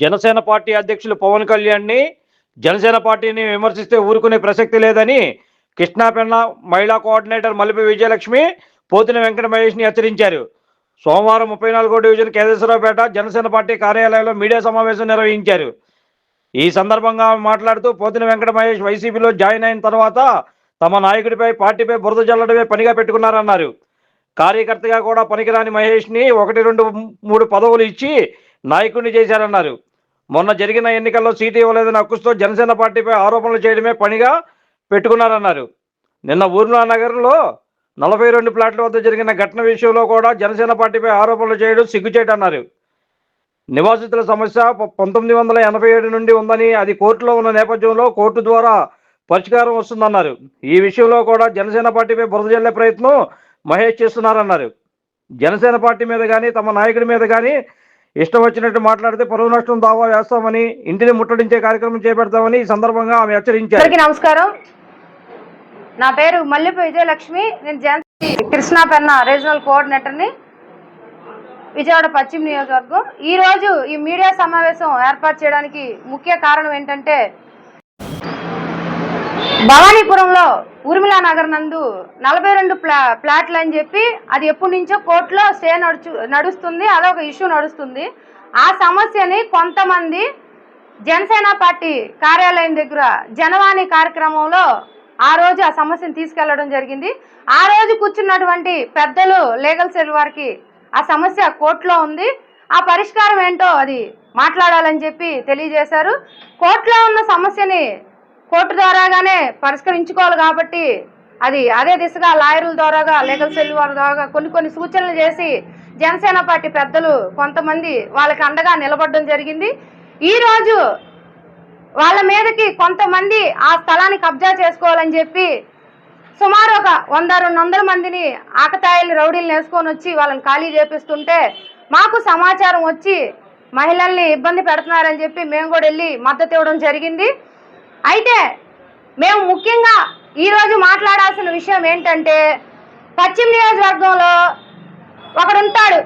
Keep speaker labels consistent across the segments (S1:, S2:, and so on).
S1: Janasena party అధ్యక్షులు పవన్ కళ్యాణ్ని జనసేన పార్టీని విమర్శిస్తే ఊరుకునే ప్రసక్తి లేదని కృష్ణాపెన్న మహిళా కోఆర్డినేటర్ మల్లిపి విజయలక్ష్మి పోతిన వెంకట మహేష్ని హెచ్చరించారు. సోమవారం ముప్పై నాలుగో డివిజన్ కేదేశ్వరరావుపేట జనసేన పార్టీ కార్యాలయంలో మీడియా సమావేశం నిర్వహించారు. ఈ సందర్భంగా మాట్లాడుతూ పోతిన వెంకట మహేష్ వైసీపీలో జాయిన్ అయిన తర్వాత తమ నాయకుడిపై పార్టీపై బురద జల్లడమే పనిగా పెట్టుకున్నారన్నారు. కార్యకర్తగా కూడా పనికిరాని మహేష్ని ఒకటి రెండు మూడు పదవులు ఇచ్చి నాయకుడిని చేశారన్నారు. మొన్న జరిగిన ఎన్నికల్లో సీటు ఇవ్వలేదని హక్కుతో జనసేన పార్టీపై ఆరోపణలు చేయడమే పనిగా పెట్టుకున్నారన్నారు. నిన్న ఊర్లా నగరంలో నలభై రెండు ప్లాట్ల వద్ద జరిగిన ఘటన విషయంలో కూడా జనసేన పార్టీపై ఆరోపణలు చేయడం సిగ్గుచేటన్నారు. నివాసితుల సమస్య పంతొమ్మిది వందల ఎనభై ఏడు నుండి ఉందని అది కోర్టులో ఉన్న నేపథ్యంలో కోర్టు ద్వారా పరిష్కారం వస్తుందన్నారు. ఈ విషయంలో కూడా జనసేన పార్టీపై బురద జల్లే ప్రయత్నం మహేష్ చేస్తున్నారన్నారు. జనసేన పార్టీ మీద కానీ తమ నాయకుడి మీద కానీ ఇష్టం వచ్చినట్టు మాట్లాడితే పరువు నష్టం దావా వేస్తామని ఇంటిని ముట్టడించే కార్యక్రమం చేపడతామని ఈ సందర్భంగా ఆమె హెచ్చరించారు.
S2: నమస్కారం. నా పేరు మల్లెప విజయలక్ష్మి. నేను జయంతి కృష్ణా పెన్న రీజనల్ కోఆర్డినేటర్ని విజయవాడ పశ్చిమ నియోజకవర్గం. ఈ రోజు ఈ మీడియా సమావేశం ఏర్పాటు చేయడానికి ముఖ్య కారణం ఏంటంటే భవానీపురంలో ఊర్మిళా నగర్ నందు నలభై రెండు ప్లా ప్లాట్లు అని చెప్పి అది ఎప్పటి నుంచో కోర్టులో స్టే నడుచు నడుస్తుంది అదొక ఇష్యూ నడుస్తుంది. ఆ సమస్యని కొంతమంది జనసేన పార్టీ కార్యాలయం దగ్గర జనవాణి కార్యక్రమంలో ఆ రోజు ఆ సమస్యను తీసుకెళ్ళడం జరిగింది. ఆ రోజు కూర్చున్నటువంటి పెద్దలు లీగల్ సెల్ వారికి ఆ సమస్య కోర్టులో ఉంది. ఆ పరిష్కారం ఏంటో అది మాట్లాడాలని చెప్పి తెలియజేశారు. కోర్టులో ఉన్న సమస్యని కోర్టు ద్వారాగానే పరిష్కరించుకోవాలి కాబట్టి అది అదే దిశగా లాయర్ల ద్వారాగా లీగల్ సెల్ వారి ద్వారా కొన్ని కొన్ని సూచనలు చేసి జనసేన పార్టీ పెద్దలు కొంతమంది వాళ్ళకి అండగా నిలబడడం జరిగింది. ఈ రోజు వాళ్ళ మీదకి కొంతమంది ఆ స్థలాన్ని కబ్జా చేసుకోవాలని చెప్పి సుమారు ఒక వంద రెండు వందల మందిని ఆకతాయిలు రౌడీలు వేసుకొని వచ్చి వాళ్ళని ఖాళీ చేపిస్తుంటే మాకు సమాచారం వచ్చి మహిళల్ని ఇబ్బంది పెడుతున్నారని చెప్పి మేము కూడా వెళ్ళి మద్దతు ఇవ్వడం జరిగింది. అయితే మేము ముఖ్యంగా ఈరోజు మాట్లాడాల్సిన విషయం ఏంటంటే పశ్చిమ నియోజకవర్గంలో ఒకడు ఉంటాడు.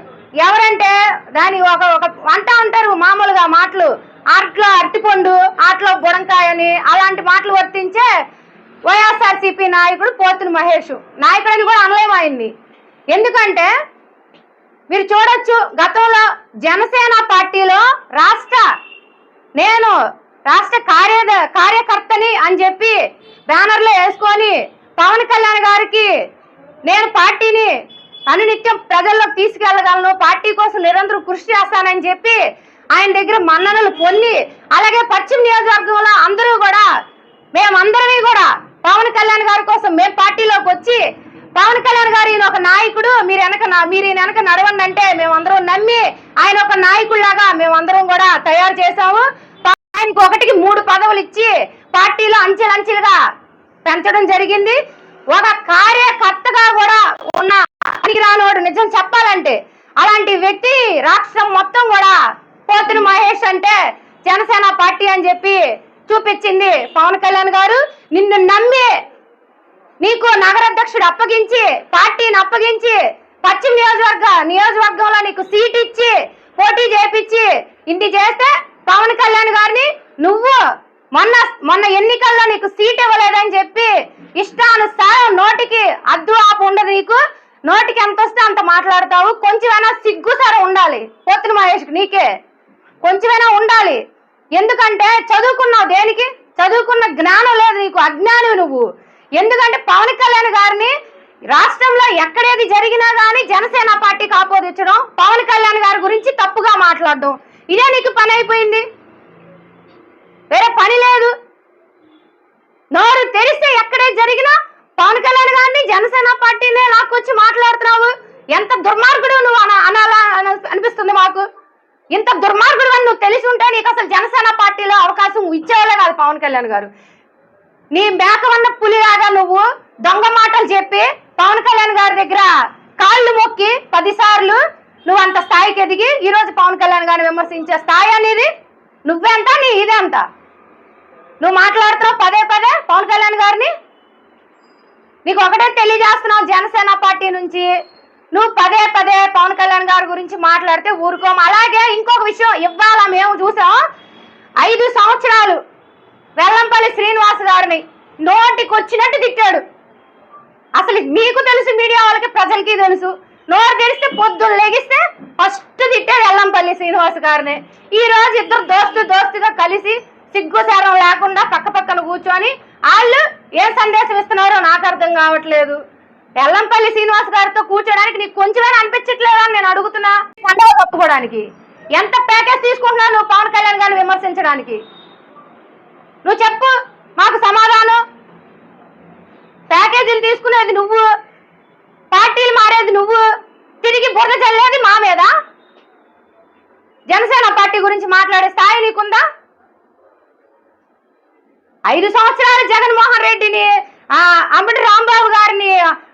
S2: ఎవరంటే దాని ఒక ఒక అంటా ఉంటారు మామూలుగా మాటలు. ఆట్లో అరటిపండు ఆటలో బుడంకాయ అని అలాంటి మాటలు వర్తించే వైఎస్ఆర్సీపీ నాయకుడు పోతుని మహేష్. నాయకుడిని కూడా అనలేమైంది ఎందుకంటే మీరు చూడొచ్చు గతంలో జనసేన పార్టీలో రాష్ట్ర నేను రాష్ట్ర కార్య కార్యకర్తని అని చెప్పి బ్యానర్లో వేసుకొని పవన్ కళ్యాణ్ గారికి నేను పార్టీని అనునిత్యం ప్రజల్లోకి తీసుకెళ్ళగలను పార్టీ కోసం నిరంతరం కృషి చేస్తానని చెప్పి ఆయన దగ్గర మన్ననలు పొంది అలాగే పశ్చిమ నియోజకవర్గంలో అందరూ కూడా మేమందరమీ కూడా పవన్ కళ్యాణ్ గారి కోసం మేము పార్టీలోకి వచ్చి పవన్ కళ్యాణ్ గారు ఈయన ఒక నాయకుడు మీరు వెనక మీరు ఈయన వెనక నడవండి అంటే మేమందరం నమ్మి ఆయన ఒక నాయకుడిలాగా మేమందరం కూడా తయారు చేశాము. ఆయనకు ఒకటికి మూడు పదవులు ఇచ్చి పార్టీలో అంచెలంచెలుగా పెంచడం జరిగింది. ఒక కార్యకర్తగా కూడా ఉన్న రానోడు నిజం చెప్పాలంటే అలాంటి వ్యక్తి రాష్ట్రం మొత్తం కూడా పోతుని మహేష్ అంటే జనసేన పార్టీ అని చెప్పి చూపించింది పవన్ కళ్యాణ్ గారు. నిన్ను నమ్మి నీకు నగరాధ్యక్షుడు అప్పగించి పార్టీని అప్పగించి పశ్చిమ నియోజకవర్గ నియోజకవర్గంలో నీకు సీట్ ఇచ్చి పోటీ చేపించి ఇంటి చేస్తే పవన్ కళ్యాణ్ గారిని నువ్వు మొన్న మొన్న ఎన్నికల్లో నీకు సీట్ ఇవ్వలేదని చెప్పి ఇష్టానుసారం నోటికి అద్దు ఆపు ఉండదు నీకు. నోటికి ఎంత వస్తే అంత మాట్లాడతావు. కొంచెమైనా సిగ్గు ఉండాలి. పోతున్న మహేష్కి నీకే. కొంచెమైనా ఉండాలి. ఎందుకంటే చదువుకున్నావు దేనికి? చదువుకున్న జ్ఞానం లేదు నీకు. అజ్ఞానం నువ్వు. ఎందుకంటే పవన్ కళ్యాణ్ గారిని రాష్ట్రంలో ఎక్కడేది జరిగినా కానీ జనసేన పార్టీకి ఆపోదించడం పవన్ కళ్యాణ్ గారి గురించి తప్పుగా మాట్లాడడం. ఇదే నీకు పని అయిపోయింది. వేరే పని లేదు. నోరు తెరిస్తే ఎక్కడే జరిగినా పవన్ కళ్యాణ్ గారిని జనసేన పార్టీనే లాక్కొచ్చి మాట్లాడుతున్నావు. ఎంత దుర్మార్గుడు నువ్వు అన అనాలా అనిపిస్తుంది మాకు. ఇంత దుర్మార్గుడు అని నువ్వు తెలిసి ఉంటే నీకు అసలు జనసేన పార్టీలో అవకాశం ఇచ్చేవాళ్ళే కాదు పవన్ కళ్యాణ్ గారు. నీ మేకవన్న పులిలాగా నువ్వు దొంగ మాటలు చెప్పి పవన్ కళ్యాణ్ గారి దగ్గర కాళ్ళు మొక్కి పదిసార్లు నువ్వు అంత స్థాయికి ఎదిగి ఈరోజు పవన్ కళ్యాణ్ గారిని విమర్శించే స్థాయి అనేది నువ్వెంత నీ ఇదెంత నువ్వు మాట్లాడుతున్నావు పదే పదే పవన్ కళ్యాణ్ గారిని. నీకు ఒకటే తెలియజేస్తున్నావు జనసేన పార్టీ నుంచి. నువ్వు పదే పదే పవన్ కళ్యాణ్ గారి గురించి మాట్లాడితే ఊరుకోం అలాగే ఇంకొక విషయం ఇవ్వాల మేము చూసాం ఐదు సంవత్సరాలు వెల్లంపల్లి శ్రీనివాస్ గారిని నోటికి వచ్చినట్టు తిట్టాడు. అసలు మీకు తెలుసు మీడియా వాళ్ళకి ప్రజలకి తెలుసు. నోరు తెరిస్తే పొద్దున్న లెగిస్తే ఫస్ట్ తిట్టే ఎల్లంపల్లి శ్రీనివాస్ గారిని. ఈ రోజు ఇద్దరు దోస్తు దోస్తుగా కలిసి సిగ్గుసారం లేకుండా పక్క పక్కన కూర్చొని వాళ్ళు ఏ సందేశం ఇస్తున్నారో నాకు అర్థం కావట్లేదు. ఎల్లంపల్లి శ్రీనివాస్ గారితో కూర్చోడానికి నీకు కొంచెమైనా అనిపించట్లేదా అని నేను అడుగుతున్నా. పండుగ కప్పుకోవడానికి. ఎంత ప్యాకేజ్ తీసుకుంటున్నావు నువ్వు పవన్ కళ్యాణ్ గారిని విమర్శించడానికి? నువ్వు చెప్పు మాకు సమాధానం. ప్యాకేజీలు తీసుకునేది నువ్వు. పార్టీలు నువ్వు? తిరిగి బురద చల్లేది మా మీద జనసేన పార్టీ గురించి మాట్లాడే స్థాయి నీకుందా? ఐదు సంవత్సరాలు జగన్మోహన్ రెడ్డిని ఆ, అంబటి రాంబాబు గారిని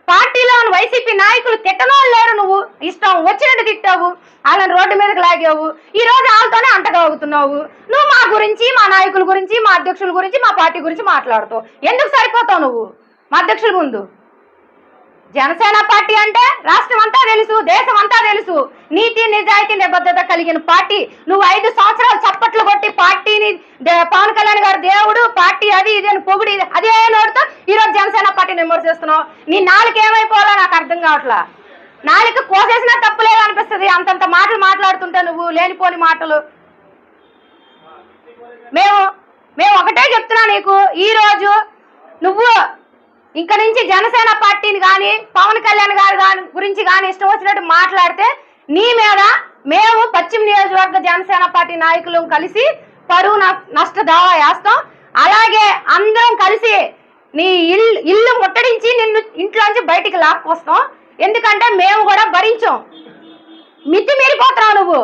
S2: పార్టీలో వైసీపీ నాయకులు తిట్టనోళ్ళు లేరు నువ్వు. ఇష్టం వచ్చినట్టు తిట్టావు. వాళ్ళని రోడ్డు మీదకి లాగావు. ఈ రోజు వాళ్ళతోనే అంటగలుగుతున్నావు. నువ్వు మా గురించి మా నాయకుల గురించి మా అధ్యక్షుల గురించి మా పార్టీ గురించి మాట్లాడుతావు. ఎందుకు సరిపోతావు నువ్వు? మా అధ్యక్షుల ముందు. జనసేన పార్టీ అంటే రాష్ట్రం అంతా తెలుసు దేశం అంతా తెలుసు. నీతి నిజాయితీ నిబద్ధత కలిగిన పార్టీ. నువ్వు ఐదు సంవత్సరాలు చప్పట్లు కొట్టి పార్టీని దే- పవన్ కళ్యాణ్ గారు దేవుడు పార్టీ అది ఇది అని పొగిడి అదే నోటితో ఈరోజు జనసేన పార్టీని విమర్శిస్తున్నావు నీ నాలుగు ఏమైపోవాలో నాకు అర్థం కావట్లా? నాలుగు కోసేసినా తప్పులేదు అనిపిస్తుంది. అంతంత మాటలు మాట్లాడుతుంటే నువ్వు లేనిపోని మాటలు. మేము మేము ఒకటే చెప్తున్నా నీకు. ఈ రోజు నువ్వు ఇంకా నుంచి జనసేన పార్టీని కానీ పవన్ కళ్యాణ్ గారి గురించి కానీ ఇష్టం వచ్చినట్టు మాట్లాడితే నీ మీద మేము పశ్చిమ నియోజకవర్గ జనసేన పార్టీ నాయకులు కలిసి పరువు నష్ట దావా వేస్తాం. అలాగే అందరం కలిసి నీ ఇల్లు ఇల్లు ముట్టడించి నిన్ను ఇంట్లోంచి బయటికి లాక్కొస్తాం. ఎందుకంటే మేము కూడా భరించాం. మితిమీరిపోతున్నావు నువ్వు.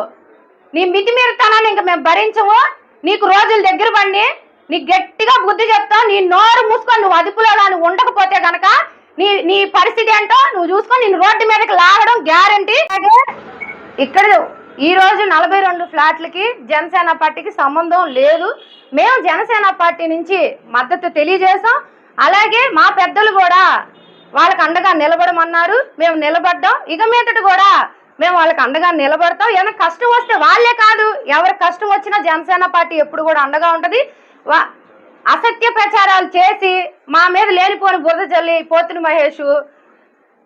S2: నీ మితిమీరుతానని ఇంక మేము భరించము. నీకు రోజులు దగ్గర పడి నీకు గట్టిగా బుద్ధి చెప్తాం. నీ నోరు నువ్వు అదుపులో కానీ ఉండకపోతే గనక నీ నీ పరిస్థితి ఏంటో నువ్వు చూసుకొని నేను రోడ్డు మీదకి లాగడం గ్యారంటీ ఇక్కడ ఈ రోజు నలభై రెండు ఫ్లాట్లకి జనసేన పార్టీకి సంబంధం లేదు. మేము జనసేన పార్టీ నుంచి మద్దతు తెలియజేసాం అలాగే మా పెద్దలు కూడా వాళ్ళకి అండగా నిలబడమన్నారు. మేము నిలబడ్డాం. ఇక మీదటి కూడా మేము వాళ్ళకి అండగా నిలబడతాం. ఏమైనా కష్టం వస్తే వాళ్ళే కాదు. ఎవరి కష్టం వచ్చినా జనసేన పార్టీ ఎప్పుడు కూడా అండగా ఉంటుంది. వా- అసత్య ప్రచారాలు చేసి మా మీద లేనిపోని బురద జల్లి పోతుని మహేష్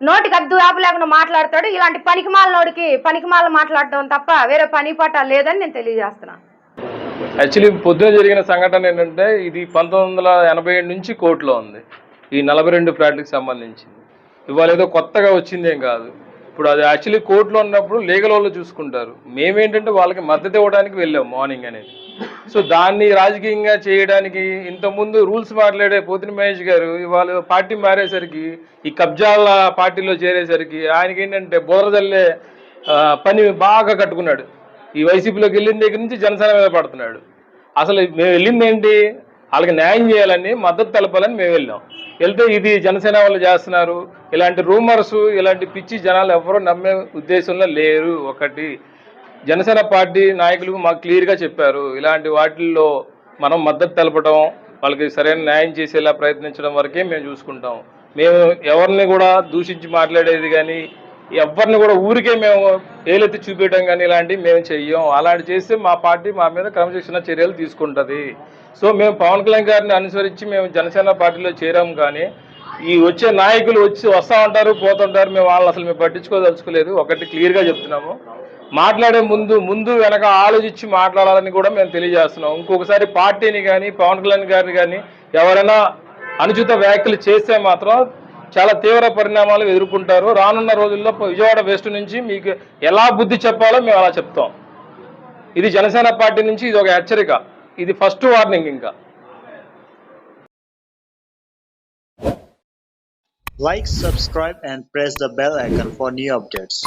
S2: నోటికి అద్దు ఆపు లేకుండా మాట్లాడతాడు. ఇలాంటి పనికిమాల నోడికి పనికిమాల మాట్లాడడం తప్ప వేరే పని పాట లేదని నేను తెలియజేస్తున్నాను
S3: యాక్చువల్లీ పొద్దున జరిగిన సంఘటన ఏంటంటే ఇది పంతొమ్మిది వందల ఎనభై ఏడు నుంచి కోర్టులో ఉంది. ఈ నలభై రెండు ఫ్లాట్లకు సంబంధించింది. ఇవాళ ఏదో కొత్తగా వచ్చిందేం కాదు. ఇప్పుడు అది యాక్చువల్లీ కోర్టులో ఉన్నప్పుడు లీగల్ వాళ్ళు చూసుకుంటారు. మేమేంటంటే వాళ్ళకి మద్దతు ఇవ్వడానికి వెళ్ళాం మార్నింగ్ అనేది. సో దాన్ని రాజకీయంగా చేయడానికి ఇంతకుముందు రూల్స్ మాట్లాడే పోతిని మహేష్ గారు ఇవాళ పార్టీ మారేసరికి ఈ కబ్జాల పార్టీలో చేరేసరికి ఆయనకి ఏంటంటే బోరదల్లే పని బాగా కట్టుకున్నాడు. ఈ వైసీపీలోకి వెళ్ళిన దగ్గర నుంచి జనసేన మీద పడుతున్నాడు. అసలు మేము వెళ్ళింది ఏంటి వాళ్ళకి న్యాయం చేయాలని మద్దతు తెలపాలని మేము వెళ్ళాం వెళ్తే ఇది జనసేన వాళ్ళు చేస్తున్నారు. ఇలాంటి రూమర్స్ ఇలాంటి పిచ్చి జనాలు ఎవరు నమ్మే ఉద్దేశంలో లేరు ఒకటి. జనసేన పార్టీ నాయకులు మాకు క్లియర్గా చెప్పారు. ఇలాంటి వాటిల్లో మనం మద్దతు తెలపడం వాళ్ళకి సరైన న్యాయం చేసేలా ప్రయత్నించడం వరకే మేము చూసుకుంటాం. మేము ఎవరిని కూడా దూషించి మాట్లాడేది కానీ ఎవరిని కూడా ఊరికే మేము ఏలెత్తి చూపించడం కానీ ఇలాంటివి మేము చెయ్యం. అలాంటి చేస్తే మా పార్టీ మా మీద క్రమశిక్షణ చర్యలు తీసుకుంటుంది. సో మేము పవన్ కళ్యాణ్ గారిని అనుసరించి మేము జనసేన పార్టీలో చేరాము కానీ ఈ వచ్చే నాయకులు వచ్చి వస్తా ఉంటారు పోతుంటారు మేము వాళ్ళని అసలు మేము పట్టించుకోదలుచుకోలేదు. ఒకటి క్లియర్గా చెప్తున్నాము. మాట్లాడే ముందు ముందు వెనక ఆలోచించి మాట్లాడాలని కూడా మేము తెలియజేస్తున్నాం. ఇంకొకసారి పార్టీని కానీ పవన్ కళ్యాణ్ గారిని కానీ ఎవరైనా అనుచిత వ్యాఖ్యలు చేస్తే మాత్రం చాలా తీవ్ర పరిణామాలు ఎదుర్కొంటారు. రానున్న రోజుల్లో విజయవాడ వెస్ట్ నుంచి మీకు ఎలా బుద్ధి చెప్పాలో మేము అలా చెప్తాం. ఇది జనసేన పార్టీ నుంచి ఇది ఒక హెచ్చరిక. ఇది ఫస్ట్ వార్నింగ్ ఇంకా.
S4: Like subscribe and press the bell icon for new updates